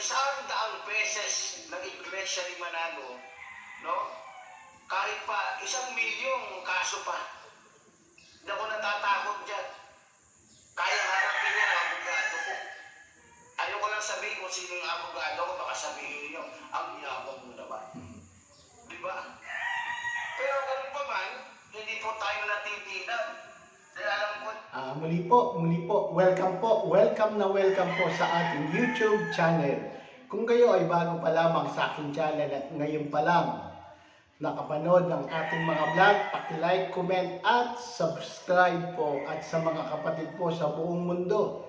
isang daang beses ng Iglesia ni Manalo, no? Kahit pa isang milyong kaso pa, hindi ako natatakot dyan. Kaya harapin niya ang abogado ko. Ayoko lang sabihin kung sino yung abogado ko, baka sabihin niyo, ang yabang mo naman. Di ba? Pero ganun pa man, hindi po tayo natitinan. Ah, muli po, muli po, welcome po, welcome na welcome po sa ating YouTube channel. Kung kayo ay bago pa lamang sa aking channel at ngayon pa lang nakapanood ng ating mga vlog, paki-like, comment at subscribe po at sa mga kapatid po sa buong mundo.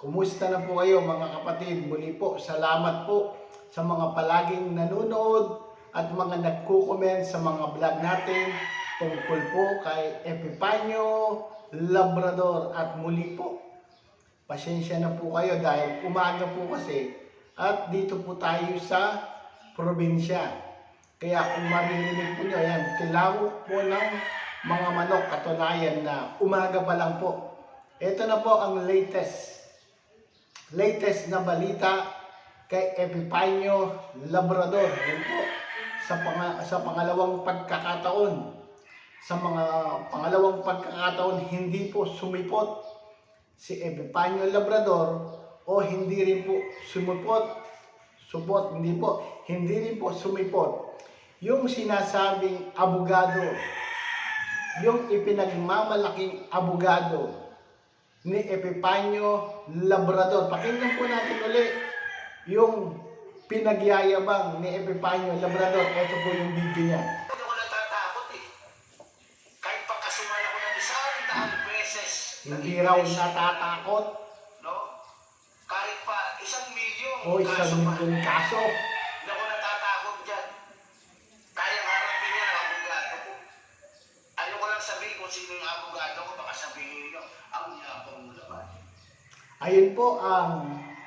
Kumusta na po kayo mga kapatid? Muli po, salamat po sa mga palaging nanonood at mga nagko-comment sa mga vlog natin tungkol po kay Epipanyo Labrador at muli po. Pasensya na po kayo dahil umaga po kasi at dito po tayo sa probinsya. Kaya kung maririnig po nyo, yan, tilawok po ng mga manok katunayan na umaga pa lang po. Ito na po ang latest latest na balita kay Epipanyo Labrador. Yan po, sa, panga, sa pangalawang pagkakataon. Sa mga pangalawang pagkakataon, hindi po sumipot si Epipanyo Labrador o hindi rin po sumipot, supot, hindi po, hindi rin po sumipot yung sinasabing abogado, yung ipinagmamalaking abogado ni Epipanyo Labrador. Pakinggan po natin uli yung pinagyayabang ni Epipanyo Labrador. Ito po yung video niya. Hindi raw natatakot No? Kahit pa isang milyong o isang kaso pa. milyong kaso. Hindi ako natatakot dyan. Kaya harapin niya ang abogado ko. Ayoko lang sabihin kung sino yung abogado ko, baka sabihin niyo, ang yabang mo naman. Ayun po ang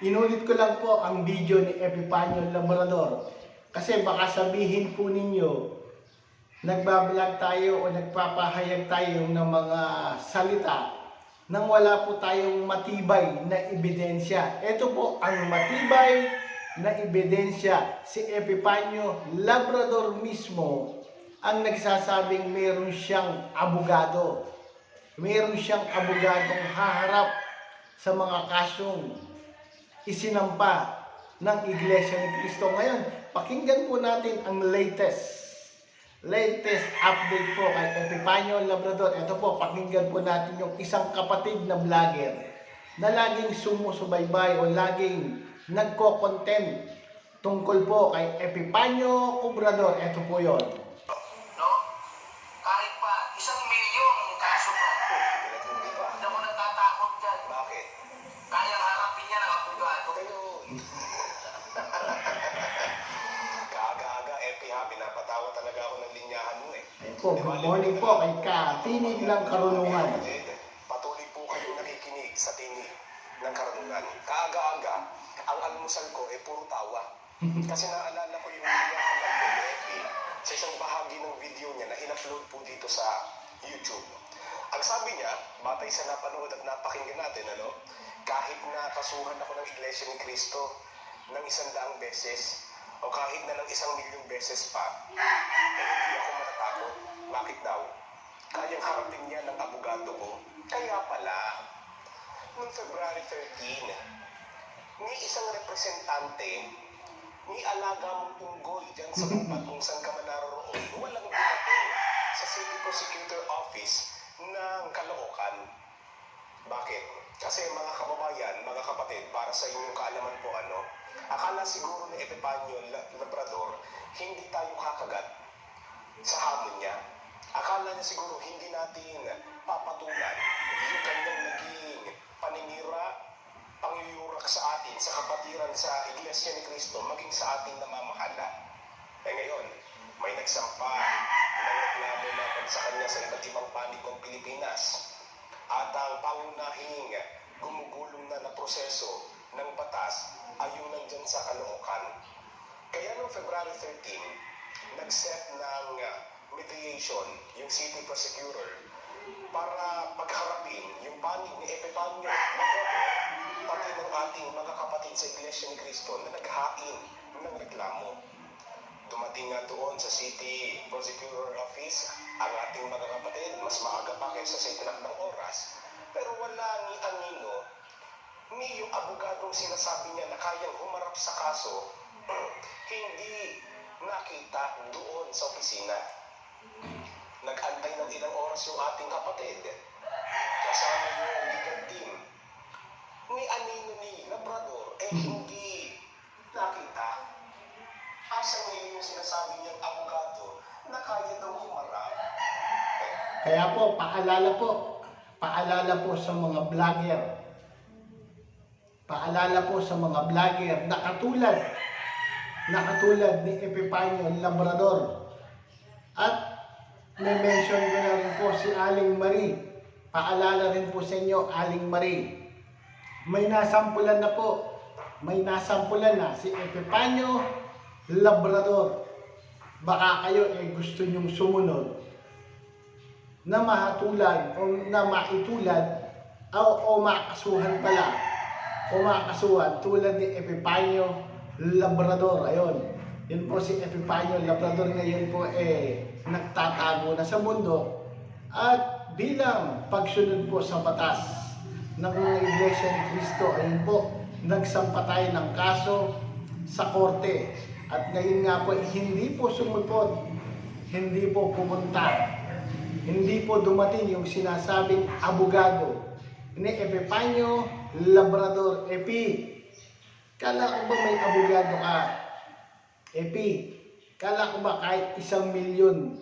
inulit ko lang po ang video ni Epipanyo Labrador. Kasi baka sabihin po ninyo nagbablog tayo o nagpapahayag tayo ng mga salita nang wala po tayong matibay na ebidensya. Ito po ang matibay na ebidensya. Si Epipanyo Labrador mismo ang nagsasabing meron siyang abogado. Meron siyang abogadong haharap sa mga kasong isinampa ng Iglesia ni Cristo. Ngayon, pakinggan po natin ang latest latest update po kay Epipanyo Labrador. Ito po, pakinggan po natin yung isang kapatid na vlogger na laging sumusubaybay o laging nagko-content tungkol po kay Epipanyo Cobrador. Ito po yon. Karunungan. Patuloy po kayong nakikinig sa tinig ng karunungan. Kaaga-aga, ang almusal ko ay puro tawa. Kasi naalala ko yung linyahan ng Epi sa isang bahagi ng video niya na in-upload po dito sa YouTube. Ang sabi niya, batay sa napanood at napakinggan natin, ano, kahit na kasuhan ako ng Iglesia ni Cristo ng isang daang beses, o kahit na ng isang milyong beses pa, eh, hindi ako matatakot. Bakit daw? Kayang harapin niya ng abogado ko. Kaya pala, noong February 13, ni isang representante, ni alaga mong unggoy dyan sa lupa kung saan ka man walang dumating sa City Prosecutor Office ng Caloocan. Bakit? Kasi mga kababayan, mga kapatid, para sa inyong kaalaman po ano, akala siguro ni Epipanyo La- Labrador, hindi tayo kakagat sa hamon niya. Akala niya siguro hindi natin papatulan yung kanyang naging paninira, pangyuyurak sa atin, sa kapatiran sa Iglesia ni Cristo, maging sa ating namamahala. Eh ngayon, may nagsampa ng reklamo naman sa kanya sa iba't ibang panig ng Pilipinas. At ang pangunahing gumugulong na na proseso ng batas ay yung nandyan sa Caloocan. Kaya noong February 13, nag-set ng mediation yung city prosecutor para pagharapin yung panig ni Epipanyo pati ng ating mga kapatid sa Iglesia ni Cristo na naghain ng reklamo. Dumating nga doon sa City Prosecutor Office ang ating mga kapatid, mas maaga pa kaysa sa itinakdang oras. Pero wala ni Anino, ni yung abogadong sinasabi niya na kayang humarap sa kaso, hindi nakita doon sa opisina. Nag-antay ng ilang oras yung ating kapatid. Kasama yung legal team. Ni Anino ni Labrador, eh hindi nakita. Asa ngayon yung sinasabi niyang abogado na kaya daw humarap. Kaya po, paalala po, paalala po sa mga vlogger. Paalala po sa mga vlogger na katulad, na katulad ni Epipanyo Labrador. At mention ko na po si Aling Marie. Paalala rin po sa inyo, Aling Marie. May nasampulan na po. May nasampulan na si Epipanyo Labrador. Baka kayo eh gusto nyong sumunod na mahatulan o na maitulad o, o makasuhan pala o makasuhan tulad ni Epipanyo Labrador. Ayun. Yun po si Epipanyo Labrador ngayon po eh nagtatago na sa mundo at bilang pagsunod po sa batas ng mga Iglesia ni Cristo, ayun po, nagsampa tayo ng kaso sa korte. At ngayon nga po, hindi po sumupot, hindi po pumunta hindi po dumating yung sinasabing abogado ni Epipanyo Labrador Epi. Kala ko may abogado ka? Epi, kala ko ba kahit isang milyon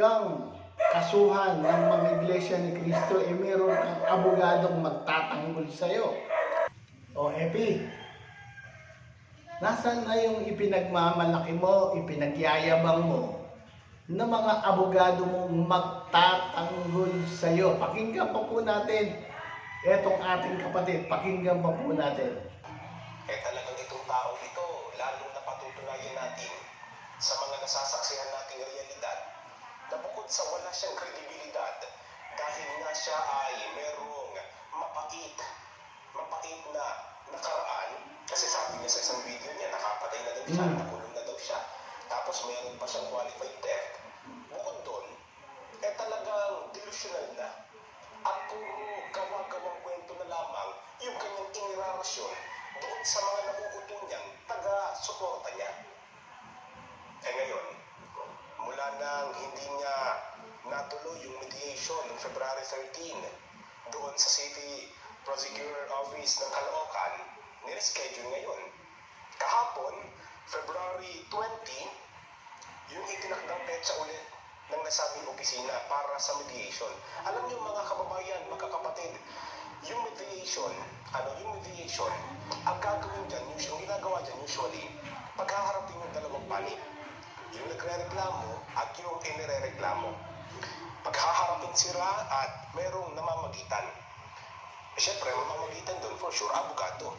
kang kasuhan ng mga iglesia ni Cristo, eh meron kang abogadong magtatanggol sa'yo. O Epi, nasaan na yung ipinagmamalaki mo, ipinagyayabang mo, na mga abogado mong magtatanggol sa iyo. Pakinggan pa po natin etong ating kapatid. Pakinggan pa po natin. Eh talagang itong taong ito, lalong napatutunayan natin sa mga nasasaksihan nating realidad na bukod sa wala siyang kredibilidad dahil nga siya ay merong mapait, mapait na nakaraan kasi sabi niya sa isang video niya nakapatay na daw siya, Mm. nakulong na daw siya tapos meron pa siyang qualified theft bukod doon eh talagang delusional na at puro gawa-gawang kwento na lamang yung kanyang inirarasyon doon sa mga nauuto niyang taga-suporta niya. Eh ngayon, mula nang hindi niya natuloy yung mediation noong February 13 doon sa City Prosecutor Office ng Caloocan, nireschedule ngayon. Kahapon, February 20, yung itinakdang petsa ulit ng nasabing opisina para sa mediation. Alam niyo mga kababayan, mga kapatid, yung mediation, ano yung mediation, ang gagawin dyan, yung ginagawa dyan usually, paghaharapin yung dalawang panig. Yung nagre-reklamo at yung inire-reklamo. Paghaharapin sila at merong namamagitan. Eh, Siyempre, mamamagitan doon for sure, abogado.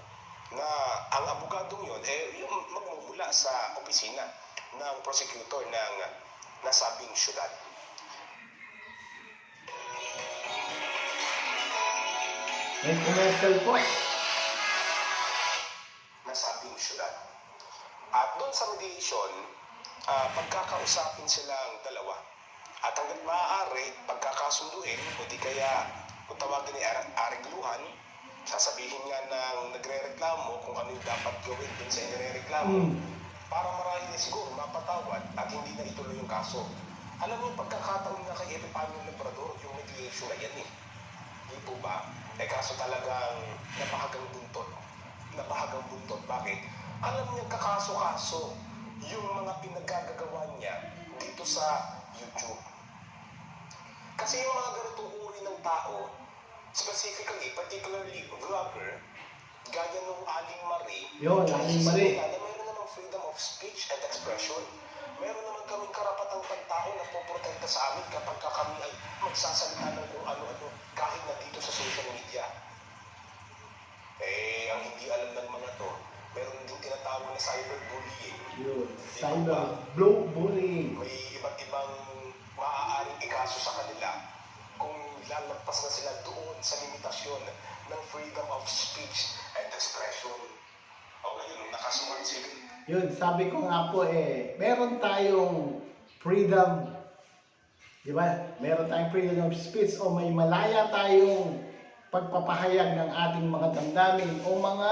Na ang abogadong yun, eh, yung magmumula sa opisina ng prosecutor ng nasabing syudad. May commercial po. nasabing syudad. At doon sa mediation, ah, pagkakausapin silang dalawa. At hanggat maaari, pagkakasunduin, o di kaya kung tawagin ni ar- arigluhan, sasabihin nga ng nagre-reklamo kung ano yung dapat gawin dun sa inireklamo Mm. para marahil na siguro mapatawad at hindi na ituloy yung kaso. Alam mo pagkakataon nga kay Epipanyo Labrador, yung mediation na yan eh. Di po ba? Eh kaso talagang napahagang buntot. Napahagang buntot. Bakit? Alam niya kakaso-kaso yung mga pinagagagawa niya dito sa YouTube. Kasi yung mga ganitong uri ng tao, specifically, particularly vlogger, gaya nung Aling Marie, Yun, Aling Marie. na meron namang freedom of speech and expression. Meron naman kaming karapatang pagtao na poprotekta sa amin kapag ka kami ay magsasalita ng kung ano-ano kahit na dito sa social media. Eh, ang hindi alam ng mga to, meron din tinatawag na cyberbullying. Yun. Cyber blow bullying. May iba't ibang maaaring ikaso sa kanila kung lalagpas na sila doon sa limitasyon ng freedom of speech and expression. Yun, sabi ko nga po eh, meron tayong freedom, di ba? Meron tayong freedom of speech o may malaya tayong pagpapahayag ng ating mga damdamin o mga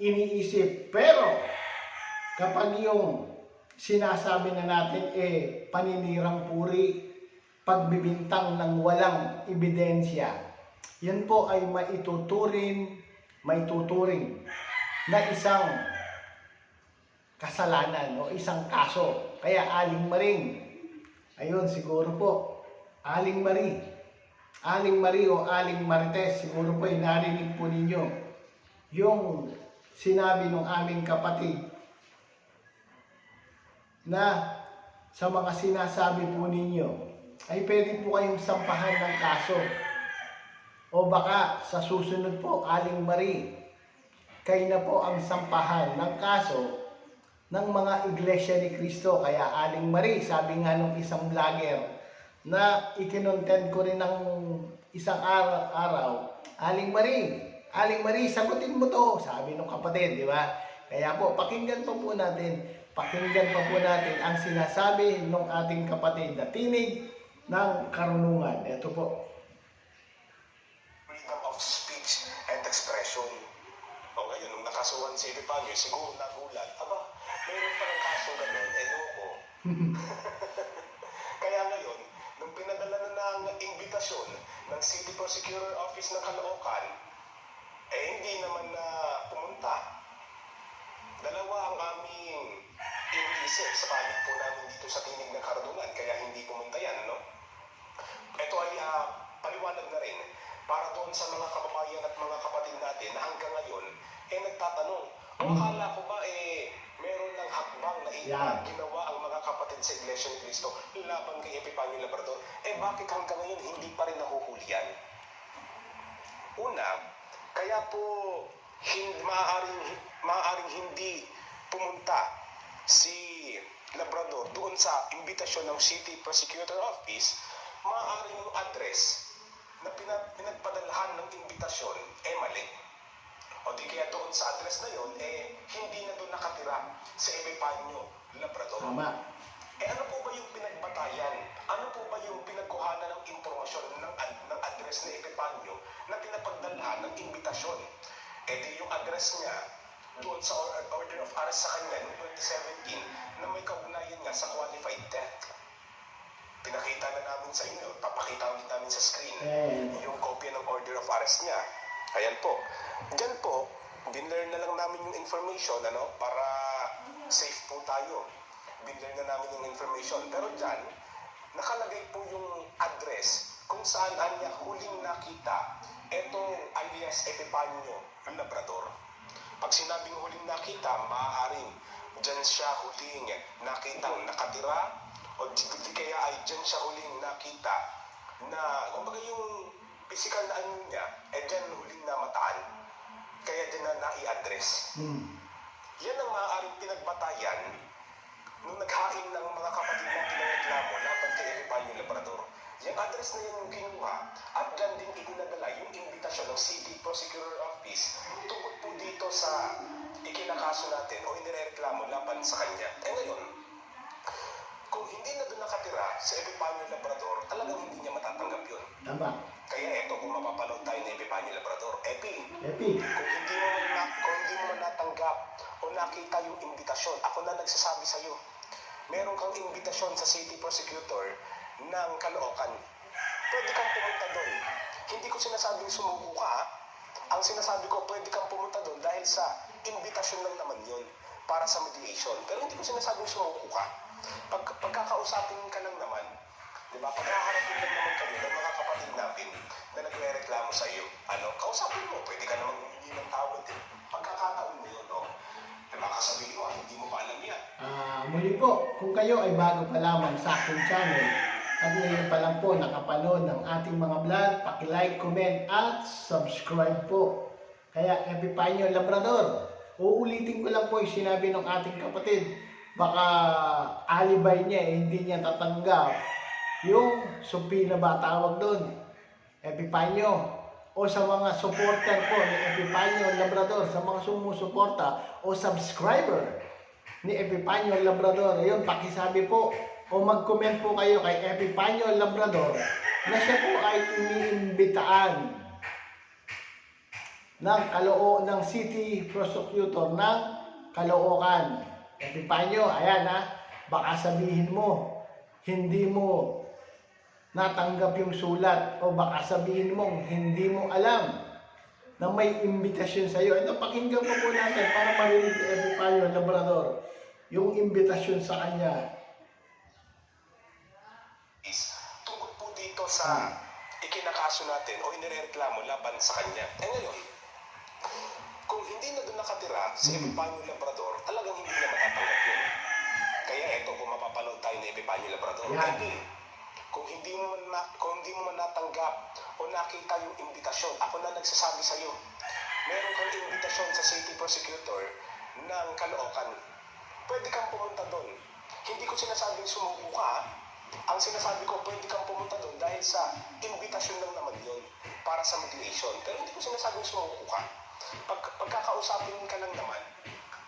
iniisip. Pero, kapag yung sinasabi na natin eh paninirang puri, pagbibintang ng walang ebidensya, yan po ay maituturin, maituturing na isang kasalanan o isang kaso. Kaya Aling Maring, ayun siguro po, Aling Marie, Aling Marie o Aling Marites, siguro po ay narinig po ninyo yung sinabi ng aming kapatid na sa mga sinasabi po ninyo ay pwede po kayong sampahan ng kaso. O baka sa susunod po, Aling Marie, kayo na po ang sampahan ng kaso ng mga iglesia ni Kristo. Kaya Aling Marie, sabi nga nung isang vlogger na ikinontent ko rin ng isang araw, araw Aling Marie, Aling Marie, sagutin mo to, sabi nung kapatid, di ba? Kaya po, pakinggan po po natin, pakinggan pa po natin ang sinasabi ng ating kapatid na tinig ng karunungan. Ito po. freedom of speech and expression. O ngayon, nung nakasuhan si Epipanyo, siguro nagulat, aba, mayroon pa ng kaso ganun, eh ko. Kaya ngayon, nung pinadala na ng imbitasyon ng City Prosecutor Office ng Caloocan, eh hindi naman na pumunta. Dalawa ang aming iniisip sa panig po namin dito sa tinig ng Cardungan, kaya hindi pumunta yan, no? Ito ay ah, paliwanag na rin para doon sa mga kababayan at mga kapatid natin na hanggang ngayon, eh nagtatanong, o akala ko ba eh meron ng hakbang na Yan. ginawa ang mga kapatid sa Iglesia ni Cristo laban kay Epipanyo Labrador, eh bakit hanggang ngayon hindi pa rin nahuhuli yan? Una, kaya po hindi, maaaring, maaaring hindi pumunta si Labrador doon sa imbitasyon ng City Prosecutor Office, maaaring yung address na pina- pinagpadalahan ng imbitasyon eh mali. O di kaya doon sa address na yon eh hindi na doon nakatira sa Epipanyo Labrador. Tama. Eh ano po ba yung pinagbatayan? Ano po ba yung pinagkuhanan ng impormasyon ng, ad- ng address ni Epipanyo na pinapagdalhan ng imbitasyon? Di yung address niya doon sa or- order of arrest sa kanya noong 2017 na may kaugnayan nga sa qualified death. Pinakita na namin sa inyo, papakita ulit namin sa screen Eh, yung kopya ng order of arrest niya. Ayan po. Diyan po, binlearn na lang namin yung information ano, para safe po tayo. Binlearn na namin yung information. Pero diyan, nakalagay po yung address kung saan niya huling nakita etong alias Epipanyo Labrador. Pag sinabing huling nakita, maaaring dyan siya huling nakitang nakatira o di, kaya ay dyan siya huling nakita na kumbaga yung physical na ano niya, eh dyan huling namataan. Kaya dyan na nai-address. hmm. Yan ang maaaring pinagbatayan nung naghain ng mga kapatid ng pinagreklamo laban kay Epipanyo Labrador. Yung address na yan yung kinuha at dyan din idinadala yung imbitasyon ng City Prosecutor Office tungkol po dito sa ikinakaso natin o inireklamo laban sa kanya. Eh ngayon, kung hindi na doon nakatira sa Epipanyo Labrador, talagang hindi niya matatanggap yun. Tama. Kaya eto, kung mapapanood tayo ng Epipanyo Labrador, Epi, Epi. kung hindi mo na, kung hindi mo natanggap o nakita yung imbitasyon, ako na nagsasabi sa iyo. Meron kang imbitasyon sa city prosecutor ng Caloocan. Pwede kang pumunta doon. Hindi ko sinasabing sumuko ka. Ang sinasabi ko, pwede kang pumunta doon dahil sa imbitasyon lang naman yun para sa mediation. Pero hindi ko sinasabing sumuko ka. Pag, pagkakausapin ka lang naman, di ba? Pagkakaharapin lang naman kami ng mga kapatid natin na nagre-reklamo sa iyo. Ano, kausapin mo, pwede ka namang humingi ng tawad din. Pagkakataon mo yun, no? Di ba, kasabihin mo, hindi mo pa alam yan. Ah, muli po, kung kayo ay bago pa lamang sa aking channel at ngayon pa lang po nakapanood ng ating mga vlog, paki-like, comment at subscribe po. Kaya Epipanyo Labrador, uulitin ko lang po yung sinabi ng ating kapatid. Baka alibay niya eh, hindi niya tatanggap yung supina ba tawag doon. Epipanyo o sa mga supporter po ni Epipanyo Labrador, sa mga sumusuporta o subscriber ni Epipanyo Labrador. Ayun, pakisabi po o mag-comment po kayo kay Epipanyo Labrador na siya po ay iniimbitaan ng kaloo ng City Prosecutor ng Caloocan. Epipanyo, ayan ha, baka sabihin mo, hindi mo natanggap yung sulat o baka sabihin mong hindi mo alam na may imbitasyon sa iyo. Ito, pakinggan po po natin para marinig ni Epipanyo Labrador yung imbitasyon sa kanya. is tungkol po dito sa ikinakaso natin o inireklamo laban sa kanya. Eh ngayon, kung hindi na doon nakatira si Epipanyo Labrador, talagang hindi niya matatanggap yun. Kaya eto, kung mapapanood tayo ni Epipanyo Labrador, Yan. hindi. Kung hindi mo man na, kung hindi mo man natanggap o nakita yung imbitasyon, ako na nagsasabi sa iyo. Meron kang imbitasyon sa city prosecutor ng Caloocan. Pwede kang pumunta doon. Hindi ko sinasabing sumuko ka. Ang sinasabi ko, pwede kang pumunta doon dahil sa imbitasyon lang naman yun para sa mediation. Pero hindi ko sinasabing sumuko ka. Pag, pagkakausapin ka lang naman,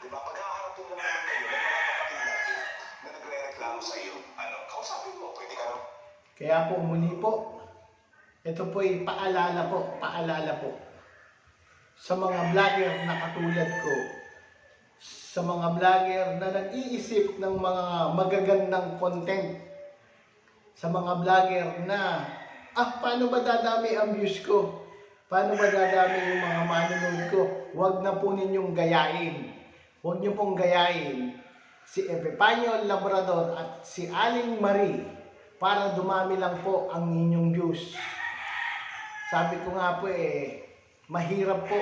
di ba, pagkakaharapin mo naman kayo ng mga kapatid natin na nagre-reklamo sa iyo, ano, kausapin mo, pwede ka naman Kaya po muli po, ito po paalala po, paalala po sa mga vlogger na katulad ko, sa mga vlogger na nag-iisip ng mga magagandang content, sa mga vlogger na, ah, paano ba dadami ang views ko? Paano ba dadami yung mga manonood ko? Huwag na po ninyong gayain. Huwag niyo pong gayain si Epipanyo Labrador at si Aling Marie para dumami lang po ang inyong views. Sabi ko nga po eh, mahirap po.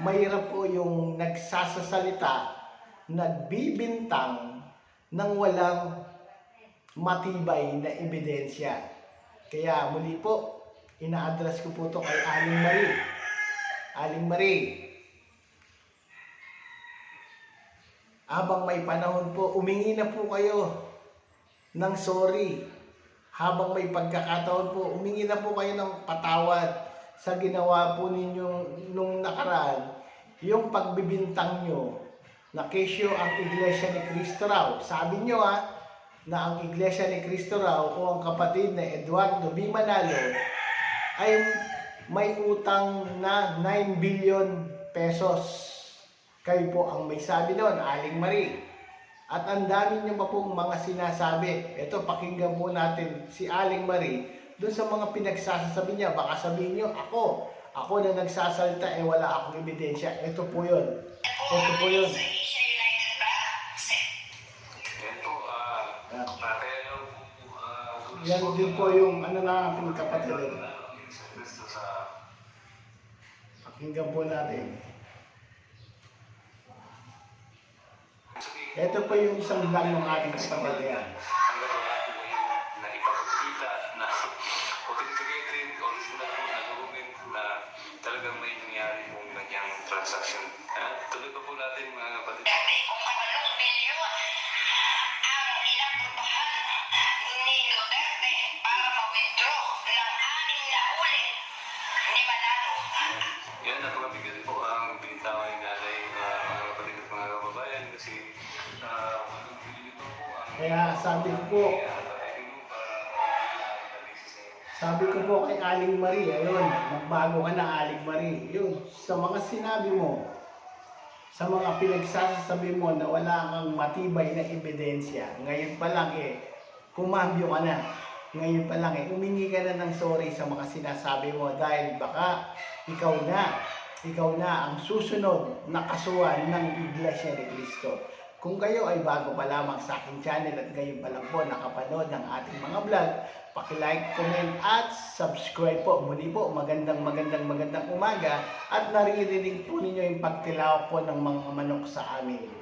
Mahirap po yung nagsasasalita, nagbibintang ng walang matibay na ebidensya. Kaya muli po, ina-address ko po to kay Aling Marie. Aling Marie, habang may panahon po, umingi na po kayo ng sorry. Habang may pagkakataon po, umingi na po kayo ng patawad sa ginawa po ninyong nung nakaraan. Yung pagbibintang nyo na kesyo ang Iglesia ni Cristo raw. Sabi nyo ha, na ang Iglesia ni Cristo raw o ang kapatid na Eduardo B. Manalo ay may utang na 9 billion pesos. Kayo po ang may sabi doon, Aling Marie. At ang dami niyo pa pong mga sinasabi. Ito, pakinggan po natin si Aling Marie doon sa mga pinagsasasabi niya. Baka sabihin niyo, ako, ako na nagsasalita, eh wala akong ebidensya. Ito po yun. Ito po yun. Yan po, ah, Yan. kaya nyo po, ah, tulis Yan din po yung ano na ating kapatid. Ano, yung Pakinggan po natin. Ito po yung isang vlog ng ating kapatid talagang may nangyari pong ganyang transaction. Ah, tuloy pa po natin mga kapatid. Kaya sabi ko po, Sabi ko po kay Aling Marie, ayun, magbago ka na Aling Marie. Yun, sa mga sinabi mo, sa mga pinagsasabi mo na wala kang matibay na ebidensya, ngayon pa lang eh, kumambyo ka na. Ngayon pa lang eh, umingi ka na ng sorry sa mga sinasabi mo dahil baka ikaw na, ikaw na ang susunod na kasuhan ng Iglesia ni Cristo. Kung kayo ay bago pa lamang sa aking channel at ngayon pa lang po nakapanood ng ating mga vlog, paki-like, comment at subscribe po. Muli po, magandang magandang magandang umaga at naririnig po ninyo yung pagtilawak po ng mga manok sa amin.